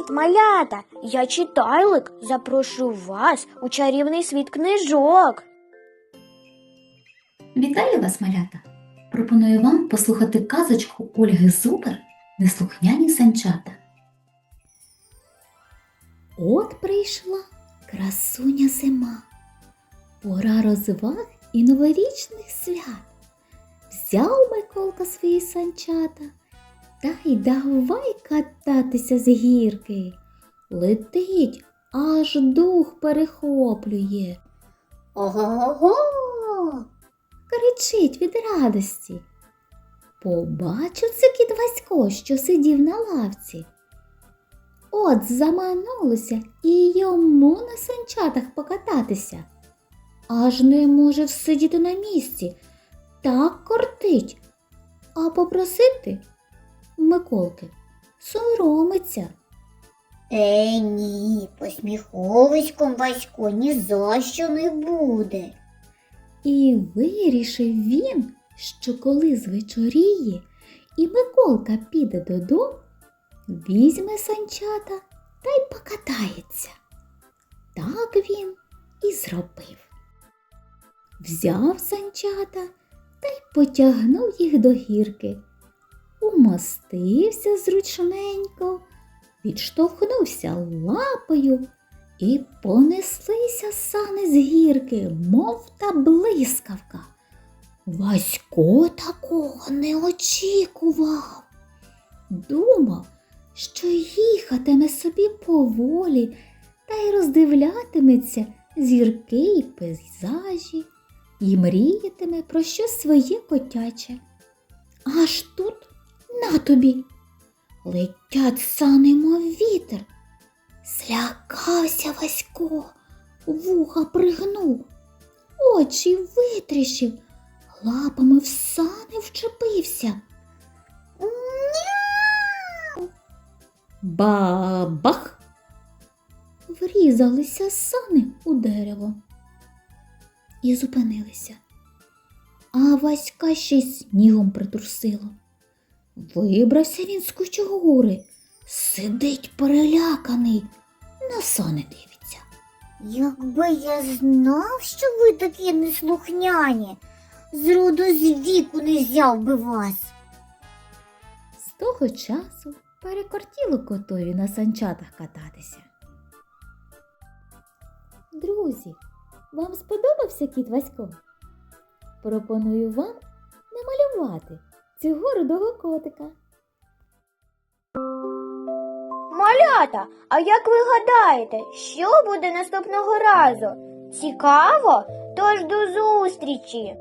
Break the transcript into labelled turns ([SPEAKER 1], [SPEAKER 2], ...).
[SPEAKER 1] Привіт, малята! Я читайлик. Запрошую вас у чарівний світ книжок.
[SPEAKER 2] Вітаю вас, малята! Пропоную вам послухати казочку Ольги Зубер Неслухняні санчата. От прийшла красуня зима, пора розваг і новорічних свят. Взяв Миколка свої санчата та й давай кататися з гірки. Летить, аж дух перехоплює. Ого-го! кричить від радості. Побачив це кіт Васько, що сидів на лавці. От заманулося і йому на санчатах покататися. Аж не може всидіти на місці, так кортить. А попросити Миколки соромиться.
[SPEAKER 3] Е, ні, посміховиськом Васько ні за що не буде.
[SPEAKER 2] І вирішив він, що коли звечоріє і Миколка піде додому, візьме санчата та й покатається. Так він і зробив. Взяв санчата та й потягнув їх до гірки, умостився зручненько, відштовхнувся лапою і понеслися сани з гірки, мов та блискавка. Васько такого не очікував. Думав, що їхатиме собі поволі та й роздивлятиметься зірки й пейзажі, і мріятиме про щось своє котяче. Аж тут на тобі летять сани, мов вітер. Злякався Васько, вуха пригнув, очі витріщив, лапами в сани вчепився. Бабах! Врізалися сани у дерево і зупинилися. А Васька ще й снігом притрусило. Вибрався він з кучугури, сидить переляканий, на сани дивиться.
[SPEAKER 3] Якби я знав, що ви такі неслухняні, зроду з віку не взяв би вас.
[SPEAKER 2] З того часу перекортіло котові на санчатах кататися. Друзі, вам сподобався кіт Васько? Пропоную вам намалювати цього рудого котика.
[SPEAKER 1] Малята, а як ви гадаєте, що буде наступного разу? Цікаво? Тож до зустрічі!